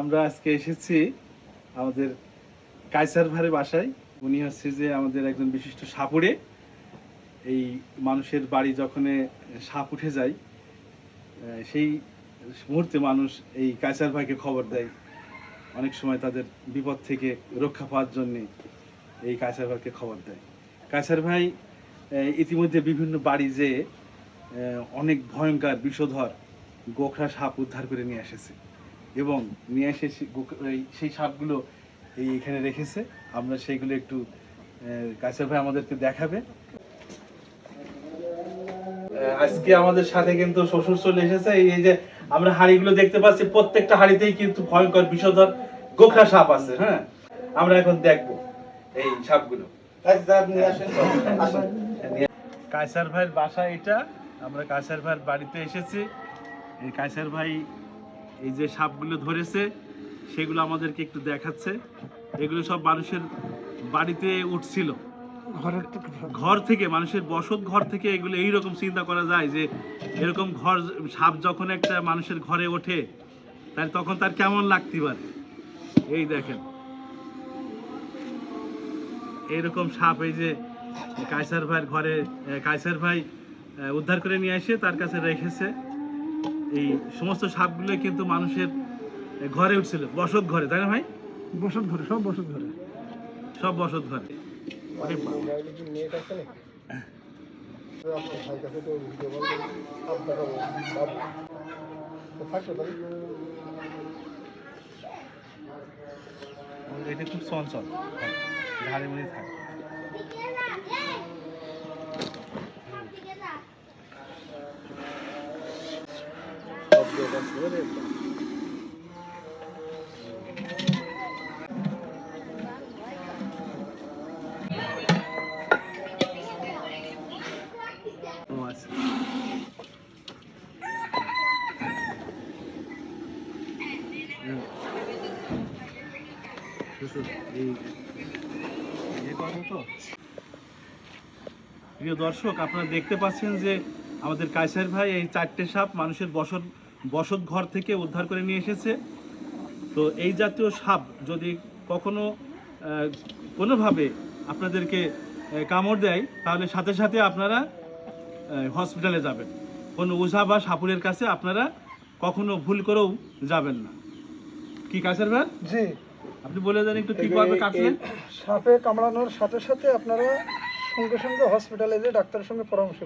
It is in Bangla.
আমরা আজকে এসেছি আমাদের কাইসার ভাইয়ের বাসায়। উনি হচ্ছে যে আমাদের একজন বিশিষ্ট সাপুড়ে। এই মানুষের বাড়ি যখন সাপ উঠে যায় সেই মুহূর্তে মানুষ এই কাইসার ভাইকে খবর দেয়। অনেক সময় তাদের বিপদ থেকে রক্ষা পাওয়ার জন্যে এই কাইসার ভাইকে খবর দেয়। কাইসার ভাই ইতিমধ্যে বিভিন্ন বাড়ি যেয়ে অনেক ভয়ঙ্কর, বিষধর, গোখরা সাপ উদ্ধার করে নিয়ে এসেছে। এবং নিয়ে এসে সেই সাপগুলো এই এখানে রেখেছে। আমরা সেইগুলো একটু কাইসার ভাই আমাদেরকে দেখাবে। আজকে আমাদের সাথে কিন্তু শ্বশুর চলে এসেছে। এই এই যে আমরা হাড়িগুলো দেখতে পাচ্ছি প্রত্যেকটা হাড়িতেই কিন্তু ভয়ঙ্কর বিষধর গোখরা সাপ আছে হ্যাঁ? আমরা এখন দেখব এই সাপগুলো। কায়সার ভাইয়ের বাসা এটা। আমরা কায়সার ভাইয়ের বাড়িতে এসেছি। এই কায়সার ভাই এই যে সাপগুলো ধরেছে সেগুলো আমাদেরকে একটু দেখাচ্ছে। এগুলো সব মানুষের বাড়িতে উঠছিল। ঘর থেকে মানুষের বসত ঘর থেকে এগুলো এইরকম চিন্তা করা যায় যে এরকম ঘর সাপ যখন একটা মানুষের ঘরে ওঠে তাহলে তখন তার কেমন লাগতে পারে? এই দেখেন। এইরকম সাপ এই যে কায়সার ভাইয়ের ঘরে কায়সার ভাই উদ্ধার করে নিয়ে এসে তার কাছে রেখেছে। এই সমস্ত সাপগুলো কিন্তু মানুষের ঘরে উঠছিল। বসত ঘরে তাই না ভাই? বসত ঘরে সব বসত ঘরে। সব বসত ঘরে। এটা খুব চঞ্চল। ঘাড়ে মধ্যে থাকে ও আচ্ছা হুম। শ্বশুর, এই ইয়ে করব তো? প্রিয় দর্শক আপনারা দেখতে পাচ্ছেন যে আমাদের কায়সার ভাই এই চারটে সাপ মানুষের বসত বসত ঘর থেকে উদ্ধার করে নিয়ে এসেছে। তো এই জাতীয় সাপ যদি কখনো কোনোভাবে আপনাদেরকে কামড় দেয় তাহলে সাথে সাথে আপনারা হসপিটালে যাবেন। কোনো ওঝা বা সাপুরের কাছে আপনারা কখনো ভুল করেও যাবেন না। কি কাছের ভাই? জি। আপনি বলে দেন একটু কি করবে কাটলেন সাপে কামড়ানোর সাথে সাথে আপনারা সঙ্গে সঙ্গে হসপিটালে যে ডাক্তারের সঙ্গে পরামর্শ